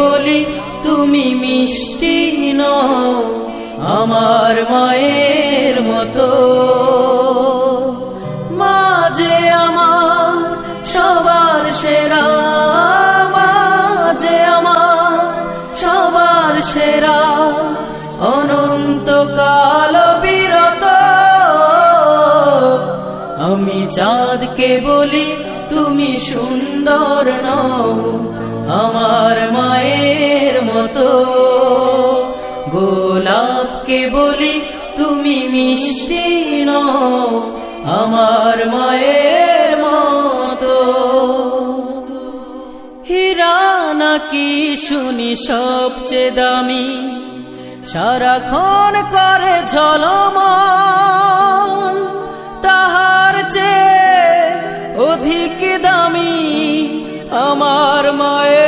বলি তুমি মিষ্টি নও আমার মায়ের মতো? মাঝে আমার সবার সেরা, মাঝে আমার সবার সেরা অনন্ত কাল বিরত। আমি চাঁদকে বলি তুমি সুন্দর নও, আমার মতো। গোলাপকে বলি তুমি মিষ্টি আমার মায়ের মতো। হীরা নাকি শুনি সবচেয়ে দামি, সারাক্ষণ করে ঝলমন তাহার চেয়ে অধিক দামি আমার মায়ের